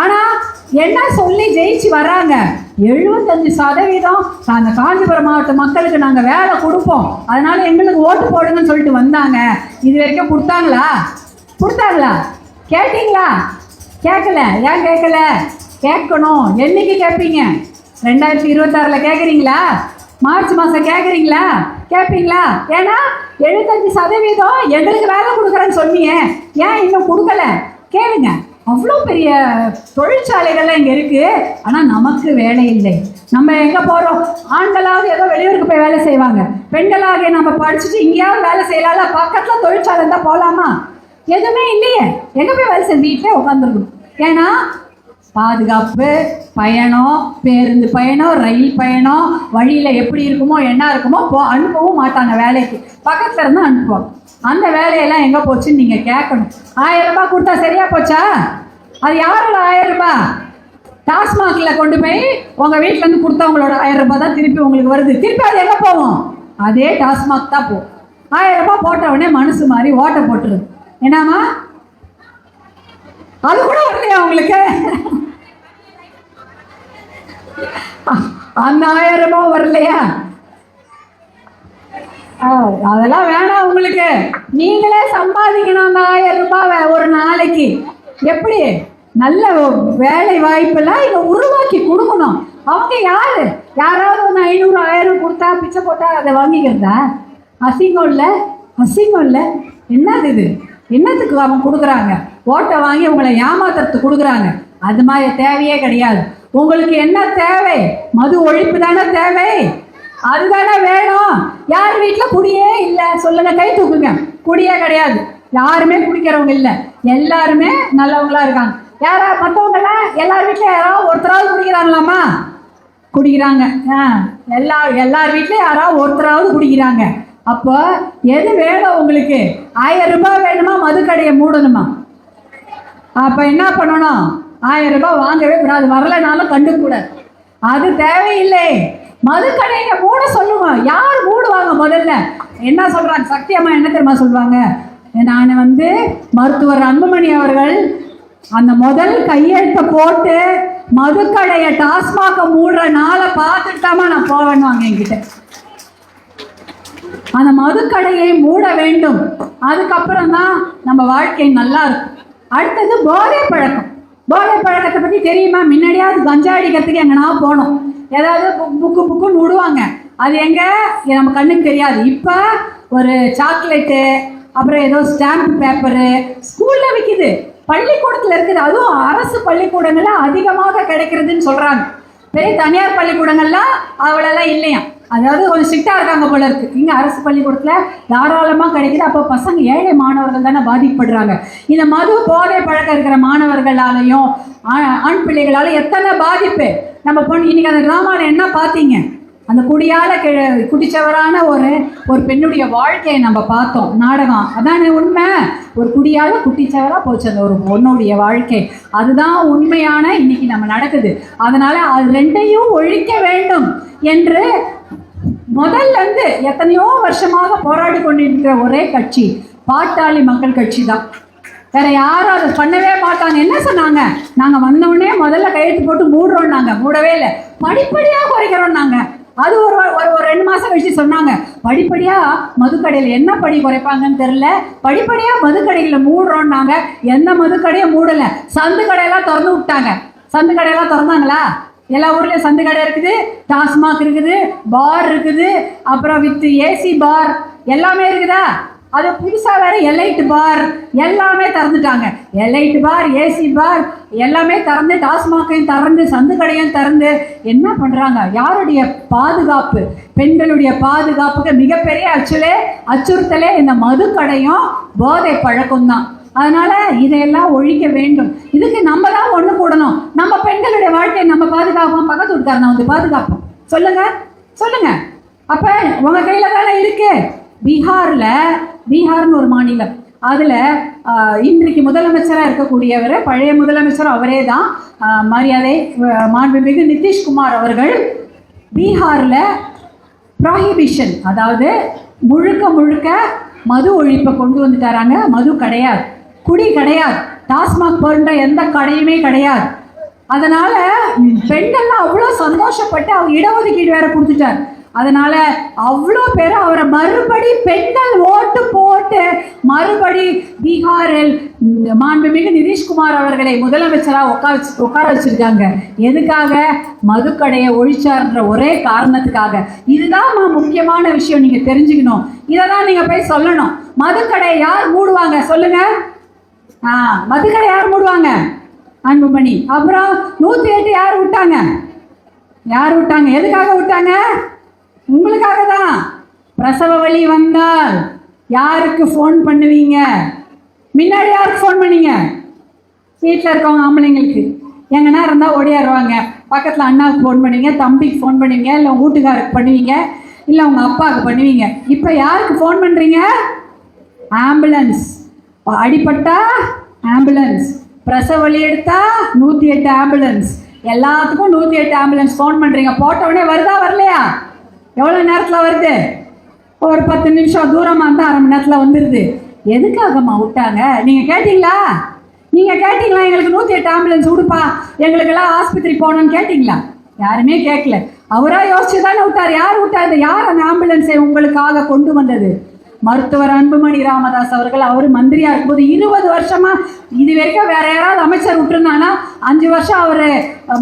ஆனா என்ன சொல்லி ஜெயிச்சு வர்றாங்க? எழுபத்தஞ்சு சதவீதம் அந்த காஞ்சிபுரம் மாவட்ட மக்களுக்கு நாங்க வேலை கொடுப்போம். அதனால எங்களுக்கு ஓட்டு போடுங்கன்னு சொல்லிட்டு வந்தாங்க. இது வரைக்கும் கொடுத்தாங்களா? கொடுத்தாங்களா? கேட்டீங்களா? கேட்கல. ஏன் கேட்கல? கேட்கணும். என்னைக்கு கேட்பீங்க? ரெண்டாயிரத்தி இருபத்தாறில் கேட்குறீங்களா? மார்ச் மாதம் கேட்குறீங்களா? கேட்பீங்களா? ஏன்னா எழுபத்தஞ்சு சதவீதம் எங்களுக்கு வேலை கொடுக்குறேன்னு சொன்னீங்க. ஏன் இன்னும் கொடுக்கல? கேளுங்க. அவ்வளோ பெரிய தொழிற்சாலைகள்லாம் இங்கே இருக்குது ஆனால் நமக்கு வேலை இல்லை. நம்ம எங்கே போகிறோம் ஆண்களாவது ஏதோ வெளியூருக்கு போய் வேலை செய்வாங்க. பெண்களாக நம்ம படிச்சுட்டு இங்கேயாவது வேலை செய்யலாம்ல? பக்கத்தில் தொழிற்சாலை இருந்தால் போகலாமா எதுவுமே இல்லையே. எங்கே போய் வேலை செய்ய வீட்டிலே உட்காந்துருக்கணும் ஏன்னா பாதுகாப்பு பயணம் பேருந்து பயணம் ரயில் பயணம் வழியில் எப்படி இருக்குமோ என்ன இருக்குமோ போ அனுப்பவும் மாட்டாங்க வேலைக்கு. பக்கத்தில் இருந்து அனுப்புவாங்க. அந்த வேலையெல்லாம் எங்கே போச்சுன்னு நீங்கள் கேட்கணும். ஆயிரம் ரூபாய் கொடுத்தா சரியா போச்சா? அது யாரோட ஆயிரம் ரூபாய்? டாஸ்மாகில் கொண்டு போய் உங்கள் வீட்டிலேருந்து கொடுத்தவங்களோட ஆயிரம் ரூபாய் தான் திருப்பி உங்களுக்கு வருது. திருப்பி அது எங்கே போகும்? அதே டாஸ்மாக் தான் போகும். ஆயிரம் ரூபாய் போட்ட உடனே மனசு மாதிரி ஓட்டை போட்டுருது என்னம்மா? அது கூட வரலையா உங்களுக்கு? அந்த ஆயிரம் ரூபாய் வரலையா? அதெல்லாம் வேணாம் உங்களுக்கு. நீங்களே சம்பாதிக்கணும் அந்த ஆயிரம் ரூபாய் ஒரு நாளைக்கு. எப்படி? நல்ல வேலை வாய்ப்பெல்லாம் இங்க உருவாக்கி கொடுக்கணும். அவங்க யாரு? யாராவது ஒன்று ஐநூறு ஆயிரம் கொடுத்தா பிச்சை போட்டா அதை வாங்கிக்கிறதா? அசிங்கம் இல்லை? அசிங்கம் இல்லை. என்னது இது? என்னத்துக்கு அவங்க கொடுக்குறாங்க? ஓட்டை வாங்கி உங்களை ஏமாத்துறதுக்கு கொடுக்குறாங்க. அது மாதிரி தேவையே கிடையாது. உங்களுக்கு என்ன தேவை? மது ஒழிப்பு தானே தேவை. அதுதானே வேணும். யார் வீட்டில் குடியே இல்லை? சொல்லுங்க கை தூக்குங்க. குடியே கிடையாது. யாருமே குடிக்கிறவங்க இல்லை. எல்லாருமே நல்லவங்களா இருக்காங்க. யாரா மற்றவங்களாம் எல்லார் வீட்டில் யாராவது ஒருத்தராவது குடிக்கிறாங்களாம்மா குடிக்கிறாங்க. ஆ எல்லா எல்லார் வீட்லையும் யாராவது ஒருத்தராவது குடிக்கிறாங்க. அப்போ எது வேணும் உங்களுக்கு? ஆயிரம் ரூபாய் வேணுமா? மதுக்கடையை மூடணுமா? அப்போ என்ன பண்ணணும்? ஆயிரம் ரூபாய் வாங்கவே கூடாது. வரலைனாலும் கண்டுக்கூடாது. அது தேவையில்லை. மதுக்கடையை மூட சொல்லுவோம் யார் மூடுவாங்க முதல்ல? என்ன சொல்றாங்க? சக்தி என்ன தெரியுமா சொல்லுவாங்க? நான் வந்து மருத்துவர் அன்புமணி அவர்கள் அந்த முதல் கையெழுத்தை போட்டு மதுக்கடையை டாஸ்மாக மூடுற நாளை பார்த்துட்டாமா நான் போவேன்னுவாங்க என்கிட்ட. அந்த மதுக்கடையை மூட வேண்டும். அதுக்கப்புறம் தான் நம்ம வாழ்க்கை நல்லா இருக்கும். அடுத்தது போதை பழக்கம். போதை பழக்கத்தை பற்றி தெரியுமா? முன்னாடியாவது கஞ்சா அடிக்கிறதுக்கு எங்கன்னா போனோம். ஏதாவது புக் புக்கு புக்குன்னு விடுவாங்க. அது எங்கே? நம்ம கண்ணுக்கு தெரியாது. இப்போ ஒரு சாக்லேட்டு அப்புறம் ஏதோ ஸ்டாம்ப் பேப்பரு ஸ்கூலில் விற்கிது பள்ளிக்கூடத்தில் இருக்குது. அதுவும் அரசு பள்ளிக்கூடங்களில் அதிகமாக கிடைக்கிறதுன்னு சொல்கிறாங்க பெரிய தனியார் பள்ளிக்கூடங்கள்லாம் அவ்வளோலாம் இல்லையா அதாவது கொஞ்சம் ஸ்ட்ரிக்டாக இருக்காங்க போல இருக்கு. இங்கே அரசு பள்ளிக்கூடத்தில் தாராளமாக கிடைக்குது. அப்போ பசங்க ஏழை மாணவர்கள் தானே பாதிக்கப்படுறாங்க. இந்த மது போதை பழக்கம் இருக்கிற மாணவர்களாலையும் ஆண் பிள்ளைகளால எத்தனை பாதிப்பு? நம்ம பொண்ணு இன்னைக்கு அந்த ராமாயணம் என்ன பார்த்தீங்க? அந்த குடியால கி குடிச்சவரான ஒரு ஒரு பெண்ணுடைய வாழ்க்கையை நம்ம பார்த்தோம். நாடகம். அதான் உண்மை? ஒரு குடியால குட்டிச்சவரா போச்சு அந்த ஒரு பொண்ணுடைய வாழ்க்கை. அதுதான் உண்மையான இன்னைக்கு நம்ம நடக்குது. அதனால அது ரெண்டையும் ஒழிக்க வேண்டும் என்று முதல்ல இருந்து எத்தனையோ வருஷமாக போராடி கொண்டிருக்கிற ஒரே கட்சி பாட்டாளி மக்கள் கட்சி தான் வேற யாரும் அதை பண்ணவே மாட்டாங்க. என்ன சொன்னாங்க? நாங்க வந்தவொடனே முதல்ல கையெழுத்து போட்டு மூடுறோம் நாங்க மூடவே இல்லை. படிப்படியாக குறைக்கிறோம் நாங்க அது ஒரு ஒரு ஒரு ரெண்டு மாசம் கழிச்சு சொன்னாங்க. படிப்படியா மதுக்கடையில் என்ன படி குறைப்பாங்கன்னு தெரியல. படிப்படியா மதுக்கடையில் மூடுறோம் நாங்க எந்த மதுக்கடையும் மூடல. சந்து கடையெல்லாம் திறந்து விட்டாங்க. சந்து கடையெல்லாம் திறந்தாங்களா? எல்லா ஊர்லயும் சந்து கடை இருக்குது டாஸ்மாக் இருக்குது பார் இருக்குது அப்புறம் வித் ஏசி பார் எல்லாமே இருக்குதா? அது புதுசாக வேற எலைட் பார் எல்லாமே திறந்துட்டாங்க. எலைட் பார் ஏசி பார் எல்லாமே திறந்து டாஸ்மாகையும் திறந்து சந்து கடையும் திறந்து என்ன பண்ணுறாங்க யாருடைய பாதுகாப்பு? பெண்களுடைய பாதுகாப்புக்கு மிகப்பெரிய ஆக்சுவலே அச்சுறுத்தலே இந்த மது கடையும் போதை பழக்கம் தான் அதனால இதையெல்லாம் ஒழிக்க வேண்டும். இதுக்கு நம்ம தான் ஒன்று கூடணும் நம்ம பெண்களுடைய வாழ்க்கையை நம்ம பாதுகாப்போம். பக்கத்து வீட்டுக்காரனை வந்து பாதுகாப்போம். சொல்லுங்க. சொல்லுங்க. அப்ப உங்க கையில வேலை இருக்கு. பீகார்ல பீகார்னு ஒரு மாநிலம். அதுல இன்றைக்கு முதலமைச்சராக இருக்கக்கூடியவர் பழைய முதலமைச்சர் அவரே தான் மரியாதை மாண்புமிகு நிதிஷ்குமார் அவர்கள் பீகார்ல ப்ராஹிபிஷன் அதாவது முழுக்க முழுக்க மது ஒழிப்பை கொண்டு வந்துட்டாராங்க. மது கிடையாது. குடி கிடையாது. டாஸ்மாக் போன்ற எந்த கடையுமே கிடையாது. அதனால பெண்கள்லாம் அவ்வளோ சந்தோஷப்பட்டு அவர் இடஒதுக்கீடு வேற கொடுத்துட்டார் அதனால அவ்வளோ பேர் அவரை மறுபடி பெண்கள் ஓட்டு போட்டு மறுபடி பீகாரில் மாண்புமிகு நிதிஷ்குமார் அவர்களை முதலமைச்சராக உட்கார உட்கார வச்சிருக்காங்க. எதுக்காக? மதுக்கடையை ஒழிச்சார்ன்ற ஒரே காரணத்துக்காக. இதுதான் முக்கியமான விஷயம். நீங்க தெரிஞ்சுக்கணும். இதை தான் நீங்க போய் சொல்லணும். மதுக்கடையை யார் மூடுவாங்க? சொல்லுங்க. ஆ மதுக்கடை யார் மூடுவாங்க? அன்புமணி. அப்புறம் நூற்றி எட்டு யார் விட்டாங்க? யார் விட்டாங்க? எதுக்காக விட்டாங்க? உங்களுக்காக தான் பிரசவ வழி வந்தால் யாருக்கு ஃபோன் பண்ணுவீங்க? முன்னாடி யாருக்கு ஃபோன் பண்ணீங்க? வீட்டில் இருக்கவங்க ஆம்பளைங்களுக்கு. எங்கன்னா இருந்தால் ஓடியாருவாங்க. பக்கத்தில் அண்ணாவுக்கு ஃபோன் பண்ணுவீங்க தம்பிக்கு ஃபோன் பண்ணுவீங்க இல்லை உங்கள் வீட்டுக்காருக்கு பண்ணுவீங்க இல்லை உங்கள் அப்பாவுக்கு பண்ணுவீங்க. இப்போ யாருக்கு ஃபோன் பண்ணுறீங்க ஆம்புலன்ஸ் அடிப்பட்டா ஆம்புலன்ஸ் பிரசவ வலி எடுத்தா நூற்றி எட்டு ஆம்புலன்ஸ் எல்லாத்துக்கும் நூற்றி எட்டு ஆம்புலன்ஸ் ஃபோன் பண்ணுறீங்க போட்ட உடனே வருதா வரலையா? எவ்வளோ நேரத்தில் வருது? ஒரு பத்து நிமிஷம் தூரமாக இருந்தால் அரை மணி நேரத்தில் வந்துடுது எதுக்காகம்மா விட்டாங்க? நீங்கள் கேட்டிங்களா? நீங்கள் கேட்டிங்களா? எங்களுக்கு நூற்றி எட்டு ஆம்புலன்ஸ் விடுப்பா. எங்களுக்கெல்லாம் ஆஸ்பத்திரி போகணும்னு கேட்டிங்களா? யாருமே கேட்கல. அவராக யோசிச்சு தானே விட்டார். யார் விட்டாரு? யார் அந்த ஆம்புலன்ஸை உங்களுக்காக கொண்டு வந்தது? மருத்துவர் அன்புமணி ராமதாஸ் அவர்கள் அவர் மந்திரியா இருக்கும்போது இருபது வருஷமா இது வரைக்கும் வேற யாராவது அமைச்சர் விட்டுருந்தாங்கன்னா அஞ்சு வருஷம் அவர்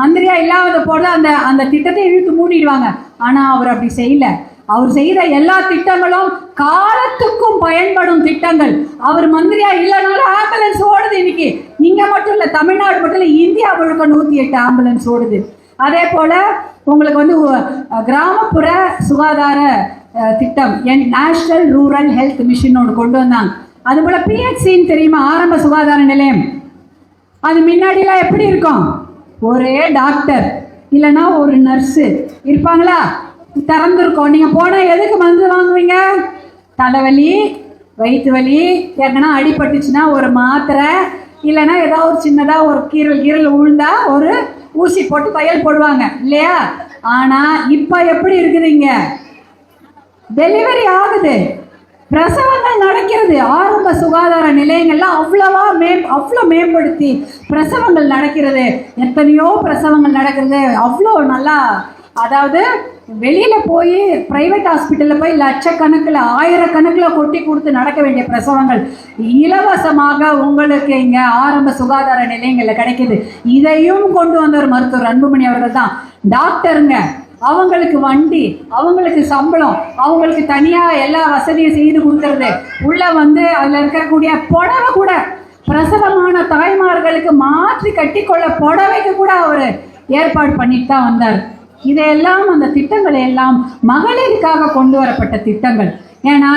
மந்திரியா இல்லாத போது அந்த அந்த திட்டத்தை இழுத்து மூடிடுவாங்க. ஆனா அவர் அப்படி செய்யல. அவர் செய்த எல்லா திட்டங்களும் காலத்துக்கும் பயன்படும் திட்டங்கள். அவர் மந்திரியா இல்லைனாலும் ஆம்புலன்ஸ் ஓடுது இன்னைக்கு. இங்க மட்டும் இல்ல தமிழ்நாடு மட்டும் இல்ல இந்தியா முழுக்க நூத்தி எட்டு ஆம்புலன்ஸ் ஓடுது. அதே போல உங்களுக்கு வந்து கிராமப்புற சுகாதார திட்டம் N national rural health mission ஒன்று கொண்டு வந்தாங்க அது போல பிஹெச்சின்னு தெரியுமா ஆரம்ப சுகாதார நிலையம் அது முன்னாடிலாம் எப்படி இருக்கும் ஒரே டாக்டர் இல்லைன்னா ஒரு நர்ஸு இருப்பாங்களா திறந்துருக்கோம் நீங்கள் போனால் எதுக்கு மருந்து வாங்குவீங்க தலைவலி வயிற்று வலி எங்கன்னா அடிபட்டுச்சுன்னா ஒரு மாத்திரை இல்லைன்னா ஏதாவது ஒரு சின்னதாக ஒரு கீரல் கீரல் உழுந்தா ஒரு ஊசி போட்டு தையல் போடுவாங்க இல்லையா ஆனால் இப்போ எப்படி இருக்குதுங்க டெலிவரி ஆகுது. பிரசவங்கள் நடக்கிறது. ஆரம்ப சுகாதார நிலையங்கள்ல அவ்வளவா மே அவ்வளோ மேம்படுத்தி பிரசவங்கள் நடக்கிறது. எத்தனையோ பிரசவங்கள் நடக்கிறது. அவ்வளோ நல்லா அதாவது வெளியில் போய் ப்ரைவேட் ஹாஸ்பிட்டலில் போய் லட்சக்கணக்கில் ஆயிரக்கணக்கில் கொட்டி கொடுத்து நடக்க வேண்டிய பிரசவங்கள் இலவசமாக உங்களுக்கு இங்கே ஆரம்ப சுகாதார நிலையங்களில் கிடைக்கிது. இதையும் கொண்டு வந்தவர் மருத்துவர் அன்புமணி அவர்கள் தான். டாக்டருங்க அவங்களுக்கு வண்டி அவங்களுக்கு சம்பளம் அவங்களுக்கு தனியாக எல்லா வசதியும் செய்து கொடுக்கறது. உள்ளே வந்து அதில் இருக்கக்கூடிய புடவை கூட பிரசவமான தாய்மார்களுக்கு மாற்றி கட்டிக்கொள்ள புடவைக்கு கூட அவர் ஏற்பாடு பண்ணிட்டு தான் வந்தார். இதையெல்லாம் அந்த திட்டங்களை எல்லாம் மகளிருக்காக கொண்டு வரப்பட்ட திட்டங்கள். ஏன்னா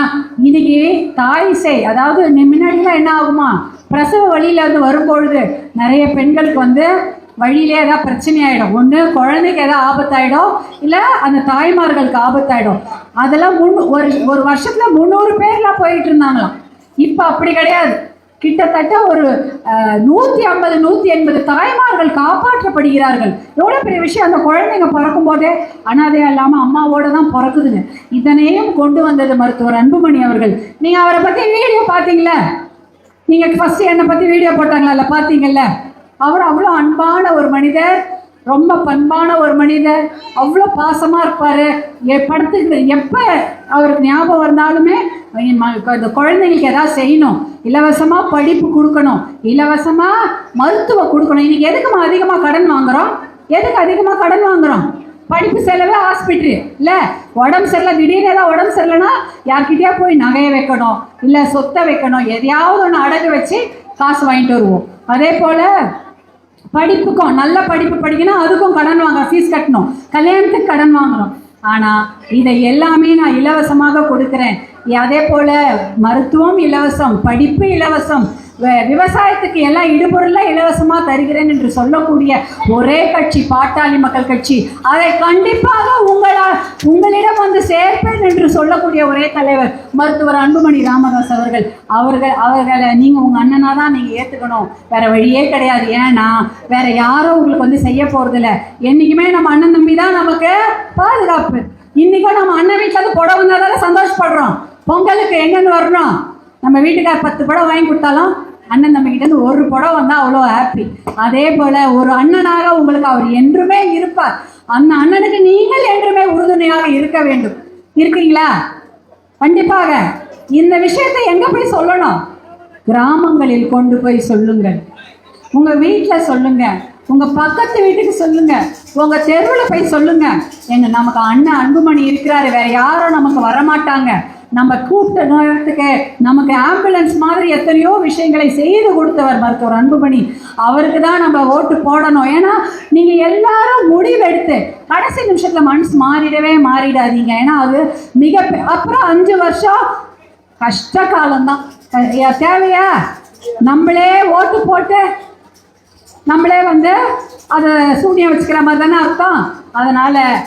இன்னைக்கு தாய் இசை அதாவது முன்னாடிலாம் என்ன ஆகுமா? பிரசவ வழியில வந்து வரும்பொழுது நிறைய பெண்களுக்கு வந்து வழியிலே ஏதாவது பிரச்சனை ஆகிடும் ஒன்று குழந்தைக்கு ஏதாவது ஆபத்தாயிடும் இல்லை அந்த தாய்மார்களுக்கு ஆபத்தாயிடும். அதெல்லாம் முன் ஒரு ஒரு வருஷத்தில் முந்நூறு பேர்லாம் போயிட்டு இருந்தாங்களாம். இப்போ அப்படி கிடையாது. கிட்டத்தட்ட ஒரு நூற்றி ஐம்பது நூற்றி எண்பது தாய்மார்கள் காப்பாற்றப்படுகிறார்கள். எவ்வளோ பெரிய விஷயம் அந்த குழந்தைங்க பிறக்கும் போதே அனாதையா இல்லாமல் அம்மாவோட தான் பிறக்குதுங்க. இதனையும் கொண்டு வந்தது மருத்துவர் அன்புமணி அவர்கள். நீங்கள் அவரை பற்றி வீடியோ பார்த்தீங்களே? நீங்கள் ஃபஸ்ட்டு என்னை பற்றி வீடியோ போட்டாங்களா? இல்லை பார்த்தீங்கல்ல? அவர் அவ்வளோ அன்பான ஒரு மனிதர் ரொம்ப பண்பான ஒரு மனிதர் அவ்வளோ பாசமாக இருப்பார். எ- படத்துக்கு எப்போ அவருக்கு ஞாபகம் வந்தாலுமே இந்த குழந்தைங்களுக்கு எதாவது செய்யணும். இலவசமாக படிப்பு கொடுக்கணும். இலவசமாக மருத்துவம் கொடுக்கணும். இன்னைக்கு எதுக்குமா அதிகமாக கடன் வாங்குறோம்? எதுக்கு அதிகமாக கடன் வாங்குகிறோம் படிப்பு செலவு ஹாஸ்பிட்டல் இல்லை உடம்பு சரியில்லை திடீர்னு ஏதாவது உடம்பு சரியில்லைன்னா யார்கிட்டயா போய் நகையை வைக்கணும் இல்லை சொத்தை வைக்கணும் எதையாவது ஒன்று அடகு வச்சு காசு வாங்கிட்டு வருவோம். அதே போல் படிப்புக்கும் நல்ல படிப்பு படிக்கணும் அதுக்கும் கடன் வாங்க ஃபீஸ் கட்டணும். கல்யாணத்துக்கு கடன் வாங்கணும். ஆனால் இதை எல்லாமே நான் இலவசமாக கொடுக்குறேன். அதே போல் மருத்துவம் இலவசம் படிப்பு இலவசம் விவசாயத்துக்கு எல்லாம் இடுபொருளாக இலவசமாக தருகிறேன் என்று சொல்லக்கூடிய ஒரே கட்சி பாட்டாளி மக்கள் கட்சி. அதை கண்டிப்பாக உங்களால் உங்களிடம் வந்து சேர்ப்பேன் என்று சொல்லக்கூடிய ஒரே தலைவர் மருத்துவர் அன்புமணி ராமதாஸ் அவர்கள். அவர்கள் அவர்களை நீங்கள் உங்கள் அண்ணனாக தான் நீங்கள் ஏற்றுக்கணும் வேற வழியே கிடையாது. ஏன்னா வேற யாரும் உங்களுக்கு வந்து செய்ய போகிறதில்ல என்றைக்குமே நம்ம அண்ணன் தம்பி தான் நமக்கு பாதுகாப்பு. இன்றைக்கும் நம்ம அண்ணன் வீட்டில் வந்து புடவை வந்தால் தானே சந்தோஷப்படுறோம். பொங்கலுக்கு எங்கேருந்து வரணும்? நம்ம வீட்டுக்கார் பத்து படம் வாங்கி கொடுத்தாலும் அண்ணன் தம்பிக்கிட்ட இருந்து ஒரு படம் வந்தால் அவ்வளோ ஹாப்பி அதே போல் ஒரு அண்ணனாக உங்களுக்கு அவர் என்றுமே இருப்பார். அந்த அண்ணனுக்கு நீங்கள் என்றுமே உறுதுணையாக இருக்க வேண்டும். இருக்கீங்களா? கண்டிப்பாக. இந்த விஷயத்தை எங்க போய் சொல்லணும்? கிராமங்களில் கொண்டு போய் சொல்லுங்கள். உங்க வீட்டில் சொல்லுங்க. உங்க பக்கத்து வீட்டுக்கு சொல்லுங்க. உங்க தெருவில் போய் சொல்லுங்க. எங்க நமக்கு அண்ணன் அன்புமணி இருக்கிறாரு. வேற யாரும் நமக்கு வரமாட்டாங்க. நம்ம கூப்பிட்ட நேரத்துக்கு நமக்கு ஆம்புலன்ஸ் மாதிரி எத்தனையோ விஷயங்களை செய்து கொடுத்தவர் மருத்துவர் அன்புமணி. அவருக்கு தான் நம்ம ஓட்டு போடணும். ஏன்னா நீங்கள் எல்லாரும் முடிவெடுத்து கடைசி நிமிஷத்தில் மனசு மாறிடவே மாறிடாதீங்க. ஏன்னா அது மிக பெ- அப்புறம் அஞ்சு வருஷம் கஷ்ட காலம்தான். தேவையா? நம்மளே ஓட்டு போட்டு நம்மளே வந்து அதை சூனியம் வச்சுக்கிற மாதிரி தானே அர்த்தம். அதனால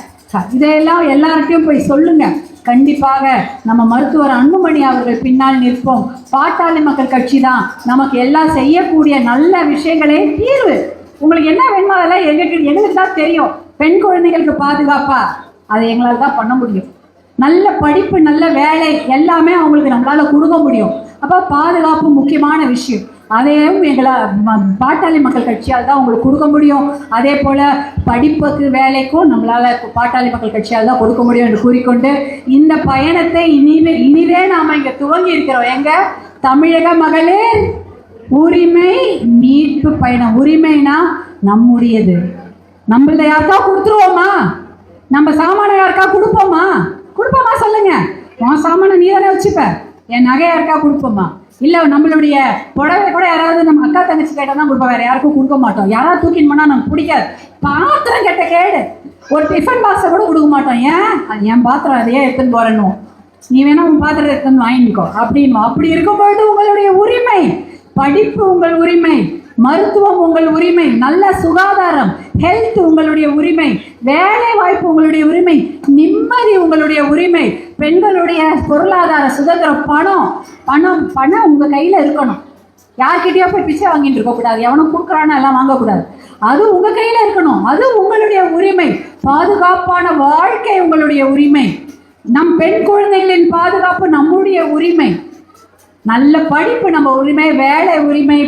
இதையெல்லாம் எல்லார்ட்டையும் போய் சொல்லுங்கள் கண்டிப்பாக நம்ம மருத்துவர் அன்புமணி அவர்கள் பின்னால் நிற்போம். பாட்டாளி மக்கள் கட்சி தான் நமக்கு எல்லாம் செய்யக்கூடிய நல்ல விஷயங்களே தீர்வு. உங்களுக்கு என்ன வேணுமோ அதெல்லாம் எங்களுக்கு எங்களுக்கு தான் தெரியும். பெண் குழந்தைகளுக்கு பாதுகாப்பா? அதை எங்களால் தான் பண்ண முடியும். நல்ல படிப்பு நல்ல வேலை எல்லாமே அவங்களுக்கு நம்மளால் கொடுக்க முடியும். அப்போ பாதுகாப்பு முக்கியமான விஷயம். அதையும் எங்களால் பாட்டாளி மக்கள் கட்சியால் தான் உங்களுக்கு கொடுக்க முடியும். அதே போல் படிப்புக்கு வேலைக்கும் நம்மளால் பாட்டாளி மக்கள் கட்சியால் தான் கொடுக்க முடியும் என்று கூறிக்கொண்டு இந்த பயணத்தை இனிமே இனிதே நாம் இங்கே துவங்கி இருக்கிறோம். எங்க? தமிழக மகளிர் உரிமை மீட்பு பயணம். உரிமைனா நம்முடையது. நம்மள யாருக்கா கொடுத்துருவோமா? நம்ம சாமான யாருக்கா கொடுப்போமா? கொடுப்போமா சொல்லுங்க. உன் சாமான நீ தானே வச்சுப்ப. என் நகை யாருக்கா கொடுப்போமா? இல்லை நம்மளுடைய புடவை கூட யாராவது நம்ம அக்கா தங்கச்சி கேட்டால் தான் கொடுப்போம் வேற யாருக்கும் கொடுக்க மாட்டோம். யாராவது தூக்கின்னு போனால் நமக்கு பிடிக்காது. பாத்திரம் கெட்ட கேடு. ஒரு டிஃபன் பாக்ஸை கூட கொடுக்க மாட்டோம். ஏன்? அது என் பாத்திரம் அதையே எடுத்துன்னு போறேன்னு நீ வேணா உன் பாத்திரம் எடுத்துன்னு வாங்கிக்கோ. அப்படின்னு அப்படி இருக்கும் பொழுது உங்களுடைய உரிமை படிப்பு உங்கள் உரிமை. மருத்துவம் உங்கள் உரிமை நல்ல சுகாதாரம் ஹெல்த் உங்களுடைய உரிமை வேலை வாய்ப்பு உங்களுடைய உரிமை நிம்மதி உங்களுடைய உரிமை பெண்களுடைய பொருளாதார சுதந்திரம் பணம் பணம் பணம் உங்க கையில இருக்கணும். யார்கிட்டயோ போய் பிச்சை வாங்கிட்டு இருக்க கூடாது. எவனும் கொடுக்குறானா எல்லாம் வாங்கக்கூடாது. அது உங்க கையில இருக்கணும். அது உங்களுடைய உரிமை. பாதுகாப்பான வாழ்க்கை உங்களுடைய உரிமை. நம் பெண் குழந்தைகளின் பாதுகாப்பு நம்முடைய உரிமை. நல்ல படிப்பு நம்ம உரிமை வேலை உரிமை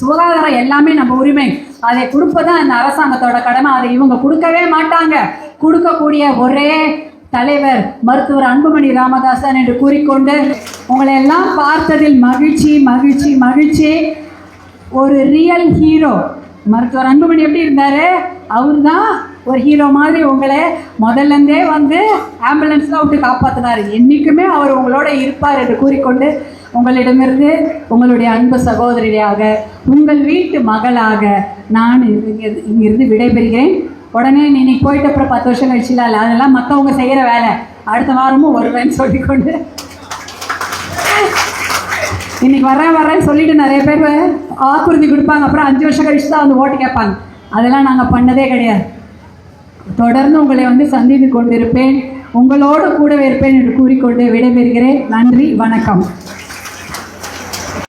சுகாதாரம் எல்லாமே நம்ம உரிமை. அதை கொடுப்பதான் அந்த அரசாங்கத்தோட கடமை. அதை இவங்க கொடுக்கவே மாட்டாங்க. கொடுக்கக்கூடிய ஒரே தலைவர் மருத்துவர் அன்புமணி ராமதாசன் என்று கூறிக்கொண்டு உங்களை எல்லாம் பார்த்ததில் மகிழ்ச்சி மகிழ்ச்சி மகிழ்ச்சி. ஒரு ரியல் ஹீரோ மருத்துவர் அன்புமணி எப்படி இருந்தாரு? அவர் தான் ஒரு ஹீரோ மாதிரி உங்களை முதல்ல இருந்தே வந்து ஆம்புலன்ஸ்லாம் விட்டு காப்பாற்றினார் என்றைக்குமே அவர் உங்களோட இருப்பார் என்று கூறிக்கொண்டு உங்களிடமிருந்து உங்களுடைய அன்பு சகோதரியாக உங்கள் வீட்டு மகளாக நான் இங்கிருந்து இங்கிருந்து விடைபெறுகிறேன். உடனே நீ நீ போயிட்டு அப்புறம் பத்து வருஷம் கழிச்சுல இல்லை அதெல்லாம் மற்றவங்க செய்கிற வேலை. அடுத்த வாரமும் வருவேன்னு சொல்லிக்கொண்டு. இன்னைக்கு வரேன் வரேன்னு சொல்லிட்டு நிறைய பேர் ஆக்குறுதி கொடுப்பாங்க. அப்புறம் அஞ்சு வருஷம் கழிச்சு தான் வந்து ஓட்டு கேட்பாங்க. அதெல்லாம் நாங்கள் பண்ணதே கிடையாது. தொடர்ந்து உங்களை வந்து சந்தித்து கொண்டிருப்பேன். உங்களோடு கூடவே இருப்பேன் என்று கூறிக்கொண்டு விடைபெறுகிறேன். நன்றி வணக்கம்.